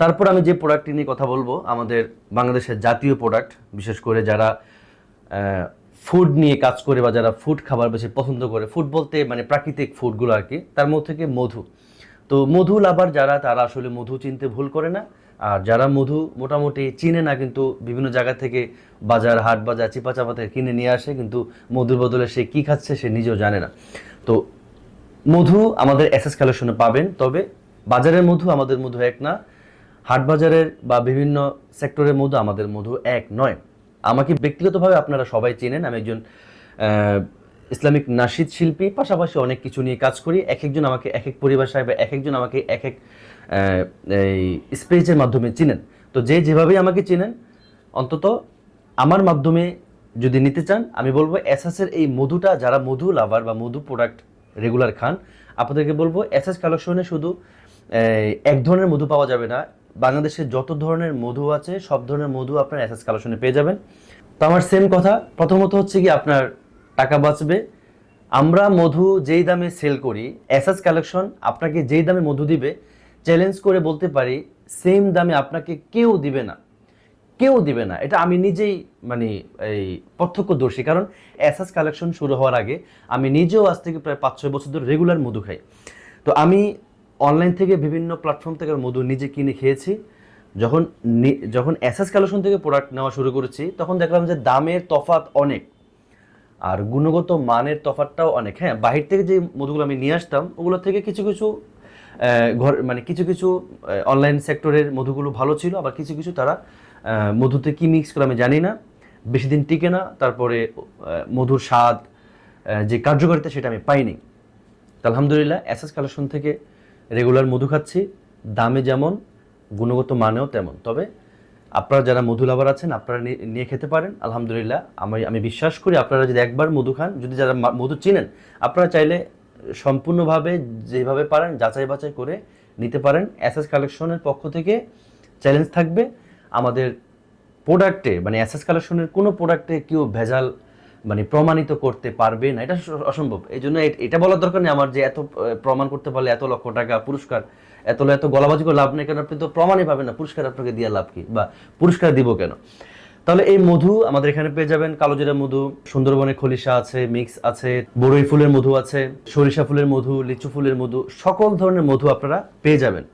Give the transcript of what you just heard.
তারপর আমি যে প্রোডাক্টটি নিয়ে কথা বলব, আমাদের বাংলাদেশের জাতীয় প্রোডাক্ট বিশেষ করে যারা ফুড নিয়ে কাজ করে বা যারা ফুড খাবার বেশি পছন্দ করে ফুড বলতে মানে প্রাকৃতিক ফুডগুলো আর কি, তার মধ্যে থেকে মধু। তো মধু লাভার যারা, তারা আসলে মধু চিনতে ভুল করে না, আর যারা মধু মোটামুটি চিনে না, কিন্তু বিভিন্ন জায়গা থেকে বাজার হাট বাজার চিপা চাপা থেকে কিনে নিয়ে আসে, কিন্তু মধুর বদলে সে কী খাচ্ছে সে নিজেও জানে না। তো মধু আমাদের এসএস কালেকশনে পাবেন, তবে বাজারের মধু আমাদের মধু এক না হাট বাজারের বা বিভিন্ন সেক্টরের মধু আমাদের মধু এক নয়। আমাকে ব্যক্তিগতভাবে আপনারা সবাই চেনেন। আমি একজন ইসলামিক নাশিদ শিল্পী। পাশাপাশি অনেক কিছু নিয়ে কাজ করি। এক একজন আমাকে এক এক পরিভাষায় বা এক একজন আমাকে এক এক এই স্পেজের মাধ্যমে চিনেন। তো যে যেভাবেই আমাকে চিনেন, অন্তত আমার মাধ্যমে যদি নিতে চান, আমি বলব এসএসের এই মধুটা, যারা মধু লাভার বা মধু প্রোডাক্ট রেগুলার খান, আপনাদেরকে বলব এসএস কালেকশনে শুধু এক ধরনের মধু পাওয়া যাবে না। বাংলাদেশে যত ধরনের মধু আছে, সব ধরনের মধু আপনার এসএস কালেকশনে পেয়ে যাবেন। তো আমার সেম কথা, প্রথমত হচ্ছে কি আপনার টাকা বাঁচবে। আমরা মধু যেই দামে সেল করি এসএস কালেকশন আপনাকে যেই দামে মধু দিবে চ্যালেঞ্জ করে বলতে পারি সেম দামে আপনাকে কেউ দিবে না। কেউ দিবে না। এটা আমি নিজেই মানে এই প্রত্যক্ষদর্শী, কারণ এসএস কালেকশন শুরু হওয়ার আগে আমি নিজেও আজ থেকে প্রায় পাঁচ ছয় বছর ধরে রেগুলার মধু খাই। তো আমি অনলাইন থেকে বিভিন্ন প্ল্যাটফর্ম থেকে মধু নিজে কিনে খেয়েছি। যখন যখন এসএস কালেকশন থেকে প্রোডাক্ট নেওয়া শুরু করেছি, তখন দেখলাম যে দামের তফাৎ অনেক। আর গুণগত মানের তফাৎটাও অনেক। হ্যাঁ বাহির থেকে যে মধুগুলো আমি নিয়ে আসতাম, ওগুলো থেকে কিছু কিছু ঘর মানে কিছু কিছু অনলাইন সেক্টরের মধুগুলো ভালো ছিল, আবার কিছু কিছু তারা মধুতে কি মিক্স করে আমি জানি না। বেশি দিন টিকে না, তারপরে মধুর স্বাদ যে কার্যকারিতা সেটা আমি পাইনি। আলহামদুলিল্লাহ এসএস কালেকশন থেকে রেগুলার মধু খাচ্ছি, দামে যেমন, গুণগত মানেও তেমন। তবে আপনারা যারা মধু লাভার আছেন, আপনারা নিয়ে খেতে পারেন, আলহামদুলিল্লাহ। আমি আমি বিশ্বাস করি আপনারা যদি একবার মধু খান, যদি যারা মধু চিনেন, আপনারা চাইলে সম্পূর্ণভাবে যেভাবে পারেন, যাচাই বাছাই করে নিতে পারেন। এসএস কালেকশনের পক্ষ থেকে চ্যালেঞ্জ থাকবে। আমাদের প্রোডাক্টে মানে অ্যাসেস কালেকশনের কোনো প্রোডাক্টে কেউ ভেজাল মানে প্রমাণিত করতে পারবে না, এটা অসম্ভব। এই জন্য এটা বলার দরকার নেই আমার যে এত প্রমাণ করতে পারলে এত লক্ষ টাকা পুরস্কার, এত এত গলাবাজি করে লাভ নেই, কেন আপনি তো প্রমাণই পাবেন না, পুরস্কার আপনাকে দিয়ে লাভ কি বা পুরস্কার দিব কেন? তাহলে এই মধু আমাদের এখানে পেয়ে যাবেন কালোজিরা মধু সুন্দরবনের খলিশা আছে, মিক্স আছে বড়ই ফুলের মধু আছে, সরিষা ফুলের মধু, লিচু ফুলের মধু, সকল ধরনের মধু আপনারা পেয়ে যাবেন।